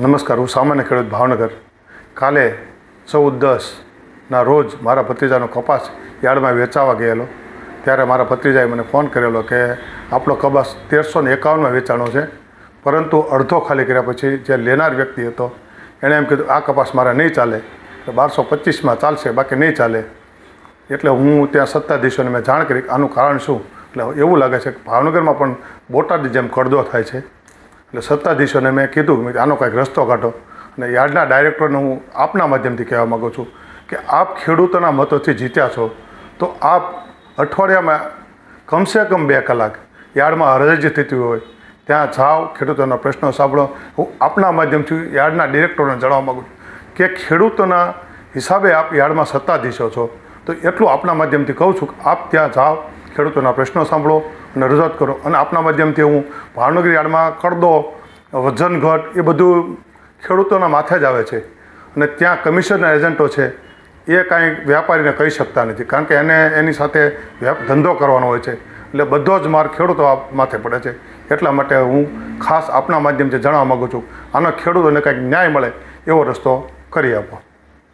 નમસ્કાર, હું સામાન્ય ખેડૂત ભાવનગર. કાલે ચૌદ દસના રોજ મારા ભત્રીજાનો કપાસ યાર્ડમાં વેચાવા ગયેલો. ત્યારે મારા ભત્રીજાએ મને ફોન કરેલો કે આપણો કપાસ તેરસો ને એકાવનમાં વેચાણો છે, પરંતુ અડધો ખાલી કર્યા પછી જે લેનાર વ્યક્તિ હતો, એણે એમ કીધું, આ કપાસ મારે નહીં ચાલે બારસો પચીસમાં ચાલશે, બાકી નહીં ચાલે. એટલે હું ત્યાં સત્તાધીશોને મેં જાણ કરી આનું કારણ શું? એટલે એવું લાગે છે કે ભાવનગરમાં પણ બોટાદની જેમ કડદો થાય છે. એટલે સત્તાધીશોને મેં કીધું મેં આનો કાંઈક રસ્તો કાઢો. અને યાર્ડના ડાયરેક્ટરને હું આપના માધ્યમથી કહેવા માગું છું કે આપ ખેડૂતોના મતોથી જીત્યા છો, તો આપ અઠવાડિયામાં કમસે કમ બે કલાક યાર્ડમાં હરજી થતી હોય, ત્યાં જાઓ, ખેડૂતોના પ્રશ્નો સાંભળો. હું આપના માધ્યમથી યાર્ડના ડિરેક્ટરોને જણાવવા માગું છું કે ખેડૂતોના હિસાબે આપ યાર્ડમાં સત્તાધીશો છો, તો એટલું આપના માધ્યમથી કહું છું કે આપ ત્યાં જાઓ ખેડૂતોના પ્રશ્નો સાંભળો અને રજૂઆત કરો. અને આપના માધ્યમથી હું ભાવનગર યાર્ડમાં કરદો વજન ઘટ એ બધું ખેડૂતોના માથે જ આવે છે. અને ત્યાં કમિશનના એજન્ટો છે, એ કાંઈ વ્યાપારીને કહી શકતા નથી. કારણ કે એને એની સાથે ધંધો કરવાનો હોય છે. એટલે બધો જ માર ખેડૂતો માથે પડે છે. એટલા માટે હું ખાસ આપના માધ્યમથી જણાવવા માગું છું, આનો ખેડૂતોને કંઈક ન્યાય મળે એવો રસ્તો કરી આપો.